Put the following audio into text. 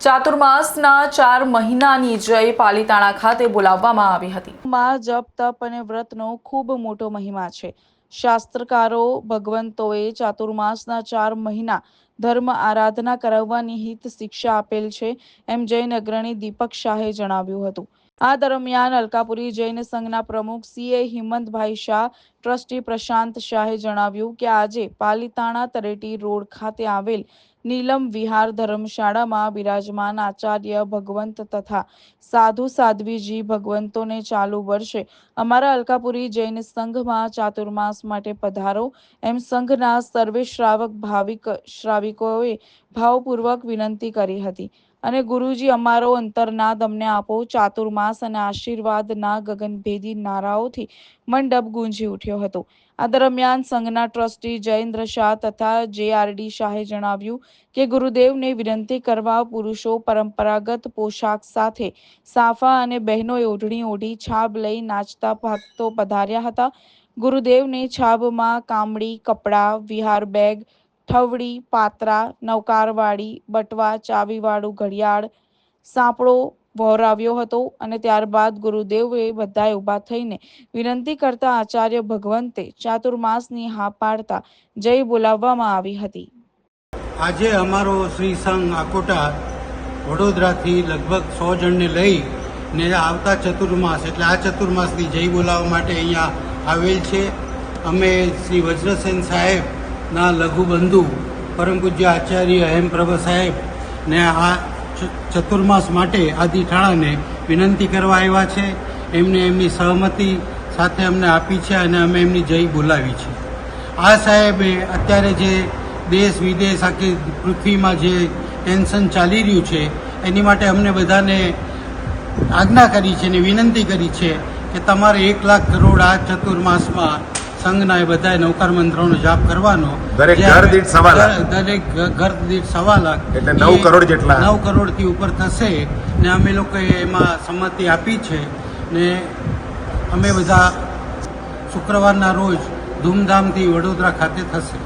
ચાતુર્માસના ચાર મહિનાની જય પાલીતાણા ખાતે બોલાવવામાં આવી હતી. માં જપ, તપ અને વ્રતનો ખૂબ મોટો મહિમા છે. શાસ્ત્રકારો, ભગવંતોએ ચાતુર્માસના ચાર મહિના ધર્મ આરાધના કરાવવાની હિત શિક્ષા આપેલ છે, એમ જૈન અગ્રણી દીપક શાહે જણાવ્યું હતું. આ દરમિયાન અલકાપુરી જૈન સંઘના પ્રમુખ સીએ હિંમતભાઈ શાહ, ટ્રસ્ટી પ્રશાંત શાહે જણાવ્યું કે આજે પાલીતાણા તરેટી રોડ ખાતે આવેલ નીલમ વિહાર ધર્મશાળામાં બિરાજમાન આચાર્ય ભગવંત તથા સાધુ સાધ્વીજી ભગવંતોને ચાલુ વર્ષે અમારા અલકાપુરી જૈન સંઘમાં ચાતુર્માસ માટે પધારો. એમ સંઘના સર્વે શ્રાવક ભાવિક શ્રાવિકોએ ભાવપૂર્વક વિનંતી કરી હતી. અને ગુરુજી, અમારો અંતરનાદ અમને આપો. ચાતુર્માસ અને આશીર્વાદના ગગનભેદી નારાઓથી મંડપ ગુંજી ઉઠ્યો હતો. આ દરમિયાન સંઘના ટ્રસ્ટી જયેન્દ્ર શાહ તથા જેઆરડી શાહે જણાવ્યું કે ગુરુદેવને વિનંતી કરવા પુરુષો પરંપરાગત પોશાક સાથે સાફા અને બહેનોએ ઓઢણી ઓઢી છાબ લઈ નાચતા ભક્તો પધાર્યા હતા. ગુરુદેવને છાબમાં કામડી કપડાં, વિહાર બેગ ઠવડી પાત્રા નવકારવાળી બટવા, ચાવીવાળું ઘડિયાળ સાંપડો વહોરાવ્યો હતો અને ત્યારબાદ ગુરુદેવે બધાએ ઊભા થઈને વિનંતી કરતા આચાર્ય ભગવંતે ચાતુર્માસની હા પાડતા જય બોલાવવામાં આવી હતી. આજે અમારો શ્રી સંઘ આકોટા વડોદરાથી લગભગ સો જણને લઈ ને આવતા ચતુર્માસ એટલે આ ચતુર્માસની જય બોલાવવા માટે અહીંયા આવેલ છે. અમે શ્રી વજ્રસેન સાહેબના લઘુબંધુ પરમ પૂજ્ય આચાર્ય હેમપ્રભ સાહેબ ને આ ચતુર્માસ માટે આદિ ઠાણાને વિનંતી કરવા આવ્યા છે, એમને એમની સહમતિ સાથે અમને આપી છે અને અમે એમની જય બોલાવી છે. આ સાહેબે અત્યારે જે દેશ વિદેશ આખી પૃથ્વીમાં જે ટેન્શન ચાલી રહ્યું છે, એની માટે અમને બધાને આજ્ઞા કરી છે અને વિનંતી કરી છે કે તમારે એક લાખ કરોડ આ ચતુર્માસમાં સંઘના એ બધા નૌકાર મંત્રોનો જાપ કરવાનો દરેક ઘર દીઠ સવા લાખ. દરેક ઘર દીઠ સવા લાખ એટલે નવ કરોડ જેટલા. નવ કરોડથી ઉપર થશે ને અમે લોકોએ એમાં સંમતિ આપી છે ને અમે બધા શુક્રવારના રોજ ધૂમધામથી વડોદરા ખાતે થશે